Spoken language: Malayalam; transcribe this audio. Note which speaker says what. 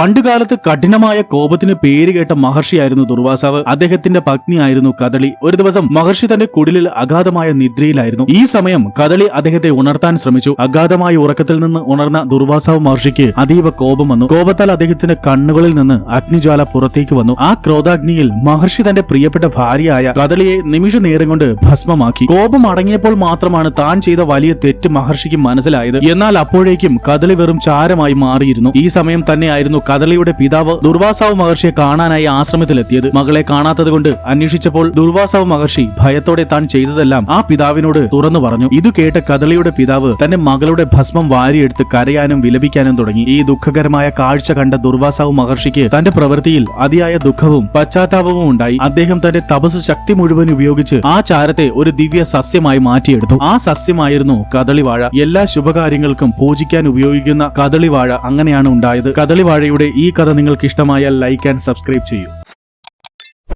Speaker 1: പണ്ടുകാലത്ത് കഠിനമായ കോപത്തിന് പേരുകേട്ട മഹർഷിയായിരുന്നു ദുർവാസാവ്. അദ്ദേഹത്തിന്റെ പത്നിയായിരുന്നു കദളി. ഒരു ദിവസം മഹർഷി തന്റെ കുടിലിൽ അഗാധമായ നിദ്രയിലായിരുന്നു. ഈ സമയം കദളി അദ്ദേഹത്തെ ഉണർത്താൻ ശ്രമിച്ചു. അഗാധമായ ഉറക്കത്തിൽ നിന്ന് ഉണർന്ന ദുർവാസാവ് മഹർഷിക്ക് അതീവ കോപം വന്നു. കോപത്താൽ അദ്ദേഹത്തിന്റെ കണ്ണുകളിൽ നിന്ന് അഗ്നിജ്വാല പുറത്തേക്ക് വന്നു. ആ ക്രോധാഗ്നിയിൽ മഹർഷി തന്റെ പ്രിയപ്പെട്ട ഭാര്യയായ കദളിയെ നിമിഷ നേരം കൊണ്ട് ഭസ്മമാക്കി. കോപം അടങ്ങിയപ്പോൾ മാത്രമാണ് താൻ ചെയ്ത വലിയ തെറ്റ് മഹർഷിക്ക് മനസ്സിലായത്. എന്നാൽ അപ്പോഴേക്കും കദളി വെറും ചാരമായി മാറിയിരുന്നു. ഈ സമയം തന്നെയായിരുന്നു കദളിയുടെ പിതാവ് ദുർവാസാവ് മഹർഷിയെ കാണാനായി ആശ്രമത്തിലെത്തിയത് മകളെ കാണാത്തതുകൊണ്ട് അന്വേഷിച്ചപ്പോൾ ദുർവാസാവ് മഹർഷി ഭയത്തോടെ താൻ ചെയ്തതെല്ലാം ആ പിതാവിനോട് തുറന്നു പറഞ്ഞു. ഇത് കേട്ട കദളിയുടെ പിതാവ് തന്റെ മകളുടെ ഭസ്മം വാരിയെടുത്ത് കരയാനും വിലപിക്കാനും തുടങ്ങി. ഈ ദുഃഖകരമായ കാഴ്ച കണ്ട ദുർവാസാവ് മഹർഷിക്ക് തന്റെ പ്രവൃത്തിയിൽ അതിയായ ദുഃഖവും പശ്ചാത്താപവും ഉണ്ടായി. അദ്ദേഹം തന്റെ തപസ് ശക്തി മുഴുവൻ ഉപയോഗിച്ച് ആ ചാരത്തെ ഒരു ദിവ്യ സസ്യമായി മാറ്റിയെടുത്തു. ആ സസ്യമായിരുന്നു കദളിവാഴ. എല്ലാ ശുഭകാര്യങ്ങൾക്കും പൂജിക്കാൻ ഉപയോഗിക്കുന്ന കദളിവാഴ അങ്ങനെയാണ് ഉണ്ടായത്. കദളിവാഴയുടെ ഈ കഥ നിങ്ങൾക്ക് ഇഷ്ടമായാൽ ലൈക്ക് ആൻഡ് സബ്സ്ക്രൈബ് ചെയ്യൂ.